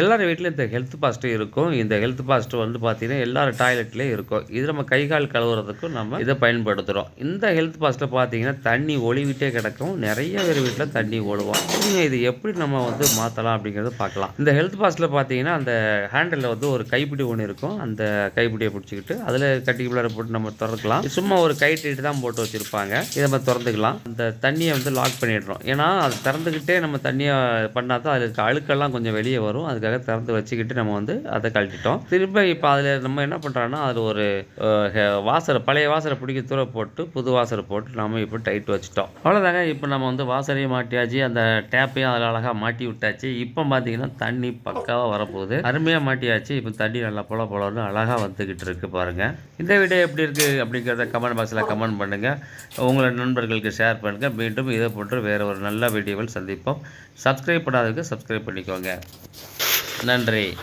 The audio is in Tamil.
எல்லார் வீட்லையும் இந்த ஹெல்த் பாஸ்ட்டு இருக்கும். இந்த ஹெல்த் பாஸ்ட்டு வந்து பார்த்தீங்கன்னா எல்லார் டாய்லெட்லேயும் இருக்கும். இது நம்ம கை கால் கழுவுறதுக்கும் நம்ம இதை பயன்படுத்துகிறோம் இந்த ஹெல்த் பாஸ்ட்டில் பார்த்தீங்கன்னா தண்ணி ஒளிவிட்டே கிடக்கும். நிறைய பேர் வீட்டில் தண்ணி ஓடுவோம் நீங்கள் இது எப்படி நம்ம வந்து மாற்றலாம் அப்படிங்கிறத பார்க்கலாம். இந்த ஹெல்த் பாஸ்ட்டில் பார்த்தீங்கன்னா அந்த ஹேண்டிலில் வந்து ஒரு கைப்பிடி ஒன்று இருக்கும். அந்த கைப்பிடியை பிடிச்சிக்கிட்டு அதில் கட்டிக்குள்ளார போட்டு நம்ம திறக்கலாம் சும்மா ஒரு கைட்டு தான் போட்டு வச்சுருப்பாங்க. இதை நம்ம திறந்துக்கலாம். அந்த தண்ணியை வந்து லாக் பண்ணிடுறோம். ஏன்னா அது திறந்துக்கிட்டே நம்ம தண்ணியை பண்ணால் தான் அதுக்கு அழுக்கெல்லாம் கொஞ்சம் வெளியே வரும். அதுக்காக திறந்து வச்சுக்கிட்டு நம்ம வந்து அதை கழட்டிட்டோம். திரும்ப இப்போ அதில் நம்ம என்ன பண்ணுறோன்னா அதில் ஒரு வாசரை பழைய வாசரை பிடிக்க தூர போட்டு புது வாசரை போட்டு நம்ம இப்போ டைட் வச்சுட்டோம். அவ்வளோதாங்க இப்போ நம்ம வந்து வாசரையும் மாட்டியாச்சு அந்த டேப்பையும் அதில் அழகாக மாட்டி விட்டாச்சு. இப்போ பார்த்தீங்கன்னா தண்ணி பக்காவாக வரப்போகுது. அருமையாக மாட்டியாச்சு. இப்போ தண்ணி நல்லா போல போலன்னு அழகாக வந்துக்கிட்டு இருக்கு பாருங்கள் இந்த வீடியோ எப்படி இருக்குது அப்படிங்கிறத கமெண்ட் பாக்ஸில் கமெண்ட் பண்ணுங்கள் உங்களோட நண்பர்களுக்கு ஷேர் பண்ணுங்கள் மீண்டும் இதை போன்று வேறு ஒரு நல்ல வீடியோவில் சந்திப்போம். சப்ஸ்கிரைப் பண்ணாதவங்க சப்ஸ்கிரைப் பண்ணிக்கோங்க. நன்றி.